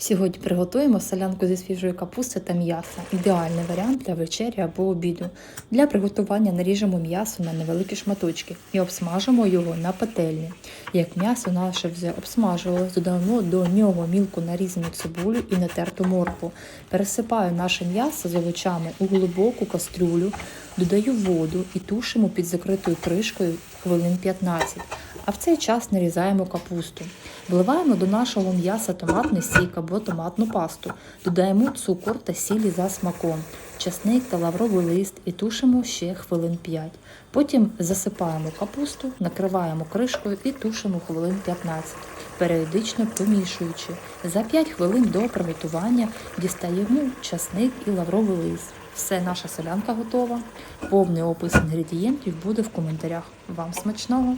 Сьогодні приготуємо солянку зі свіжої капусти та м'яса. Ідеальний варіант для вечері або обіду. Для приготування наріжемо м'ясо на невеликі шматочки і обсмажимо його на пательні. Як м'ясо наше вже обсмажилось, додамо до нього мілко нарізану цибулю і натерту моркву. Пересипаю наше м'ясо з овочами у глибоку кастрюлю, додаю воду і тушимо під закритою кришкою хвилин 15. А в цей час нарізаємо капусту. Вливаємо до нашого м'яса томатний сік або томатну пасту, додаємо цукор та сілі за смаком, часник та лавровий лист і тушимо ще хвилин 5. Потім засипаємо капусту, накриваємо кришкою і тушимо хвилин 15, періодично помішуючи. За 5 хвилин до приготування дістаємо часник і лавровий лист. Все, наша солянка готова. Повний опис інгредієнтів буде в коментарях. Вам смачного!